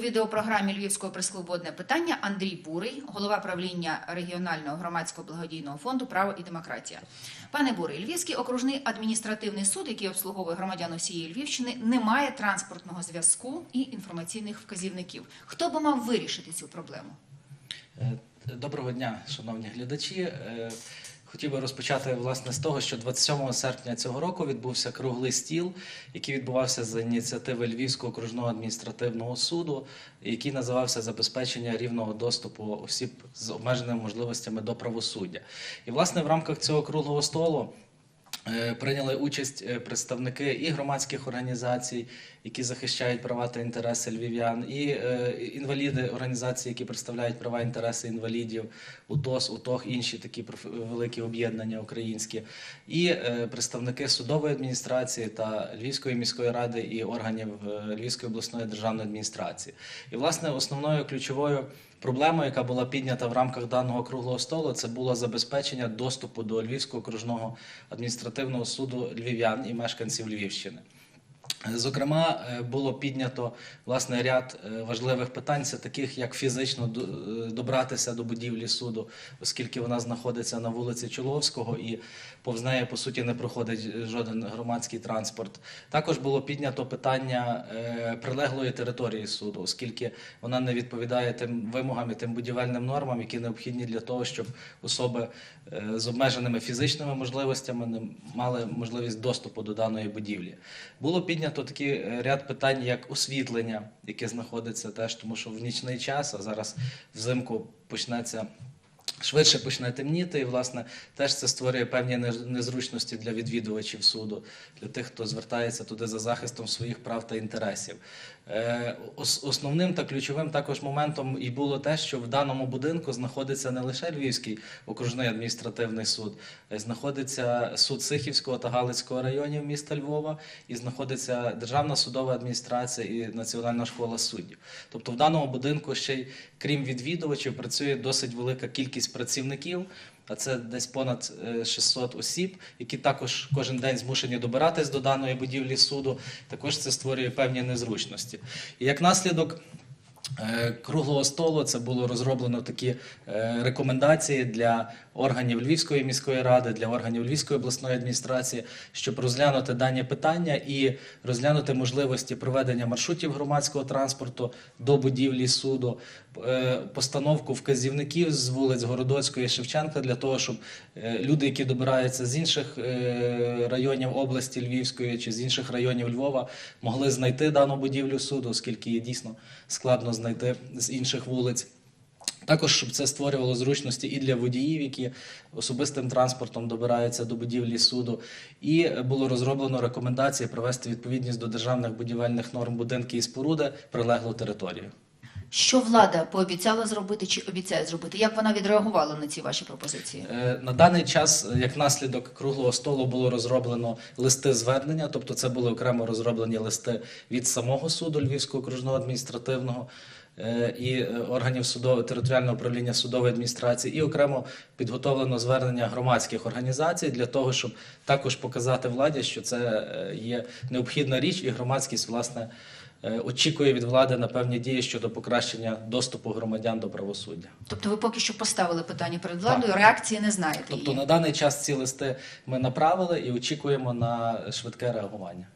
відеопрограмі Львівського прес-клубу «Одне питання Андрій Бурий, голова правління регіонального громадського благодійного фонду Право і демократія. Пане Бурий, Львівський окружний адміністративний суд, який обслуговує громадян усієї Львівщини, не має транспортного зв'язку і інформаційних вказівників. Хто би мав вирішити цю проблему? Е, Доброго дня, шановні глядачі. Хотів би розпочати власне з того, що 27 серпня цього року відбувся круглий стіл, який відбувався за ініціативи Львівського окружного адміністративного суду, який називався Забезпечення рівного доступу осіб з обмеженими можливостями до правосуддя. І власне в рамках цього круглого столу. Е, Прийняли участь е, представники і громадських організацій, які захищають права та інтереси львів'ян, і е, інваліди організації, які представляють права і інтереси інвалідів, УТОС, УТОГ, інші такі великі об'єднання українські, і представники судової адміністрації та Львівської міської ради і органів Львівської обласної державної адміністрації. І власне основною ключовою Проблема, яка була піднята в рамках даного круглого столу, це було забезпечення доступу до Львівського окружного адміністративного суду львів'ян і мешканців Львівщини. Зокрема, е, було піднято власне ряд е, важливих питань, це таких як фізично е, добратися до будівлі суду, оскільки вона знаходиться на вулиці Чоловського і повз неї по суті не проходить жоден громадський транспорт. Також було піднято питання прилеглої території суду, оскільки вона не відповідає тим вимогам і тим будівельним нормам, які необхідні для того, щоб особи з обмеженими фізичними можливостями не мали можливість доступу до даної будівлі. Було піднято такий е, ряд питань, як освітлення, яке знаходиться теж, тому що в нічний час, а зараз взимку почнеться. Швидше почне темніти, і власне теж це створює певні незручності для відвідувачів суду, для тих, хто звертається туди за захистом своїх прав та інтересів. Е, Основним та ключовим також моментом і було те, що в даному будинку знаходиться не лише Львівський окружний адміністративний суд, й знаходиться суд Сихівського та Галицького районів міста Львова, і знаходиться Державна судова адміністрація і Національна школа суддів. Тобто в даному будинку ще й крім відвідувачів працює досить велика кількість працівників. А це десь понад е, 600 осіб, які також кожен день змушені добиратись до даної будівлі суду. Також це створює певні незручності. І як наслідок е, круглого столу це було розроблено такі е, рекомендації для органів Львівської міської ради, для органів Львівської обласної адміністрації, щоб розглянути дані питання і розглянути можливості проведення маршрутів громадського транспорту до будівлі суду, е, постановку вказівників з вулиць Городоцької Шевченка для того, щоб е, люди, які добираються з інших е, районів області Львівської чи з інших районів Львова, могли знайти дану будівлю суду, оскільки її дійсно складно знайти з інших вулиць. Також щоб це створювало зручності і для водіїв, які особистим транспортом добираються до будівлі суду, і було розроблено рекомендації провести відповідність до державних будівельних норм будинки і споруди прилеглу територію. Що влада пообіцяла зробити чи обіцяє зробити? Як вона відреагувала на ці ваші пропозиції? Е, На даний час, е, як наслідок круглого столу, було розроблено листи звернення, тобто це були окремо розроблені листи від самого суду Львівського окружного адміністративного е, і органів судового територіального управління судової адміністрації, і окремо підготовлено звернення громадських організацій для того, щоб також показати владі, що це є необхідна річ, і громадськість власне. Е, Очікує від влади на певні дії щодо покращення доступу громадян до правосуддя. Тобто ви поки що поставили питання перед владою, реакції не знаєте. Тобто її. на даний час ці листи ми направили і очікуємо на швидке реагування.